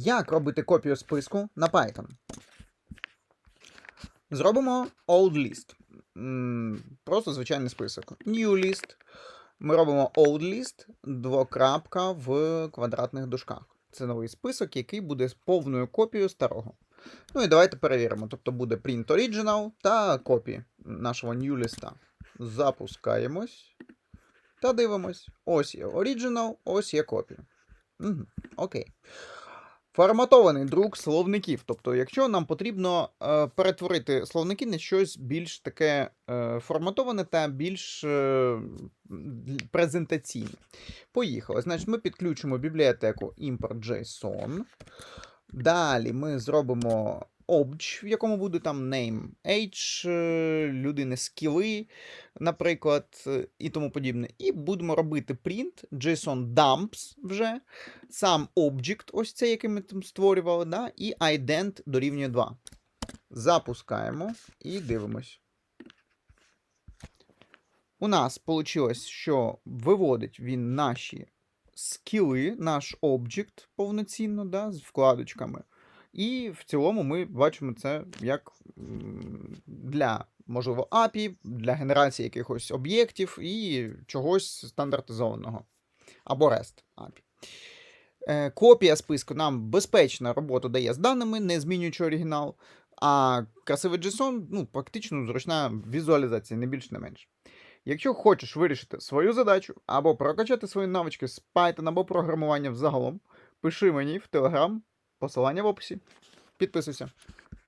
Як робити копію списку на Python? Зробимо old list. Просто звичайний список. New list. Ми робимо old list, двокрапка в квадратних дужках. Це новий список, який буде повною копією старого. Ну і давайте перевіримо. Тобто буде print original та копії нашого new листа. Запускаємось та дивимось. Ось є original, ось є копія. Угу. Окей. Форматований друк словників. Тобто, якщо нам потрібно е, перетворити словники на щось більш таке е, форматоване та більш е, презентаційне. Поїхали. Значить, ми підключимо бібліотеку import.json. Далі ми зробимо obj, в якому буде там name, age, е, людини скіли, наприклад, е, і тому подібне. І будемо робити print JSON dumps вже, сам object, ось цей, який ми там створювали, да, і ident дорівнює 2. Запускаємо і дивимось. У нас вийшло, що виводить він наші скіли, наш об'єкт повноцінно, да, з вкладочками. І в цілому ми бачимо це як для, можливо, API, для генерації якихось об'єктів і чогось стандартизованого. Або REST API. Е, Копія списку нам безпечна роботу дає з даними, не змінюючи оригінал. А красивий JSON, ну, практично зручна візуалізація, не більш не менш. Якщо хочеш вирішити свою задачу або прокачати свої навички з Python або програмування взагалом, пиши мені в Telegram, посилання в описі. Підписуйся.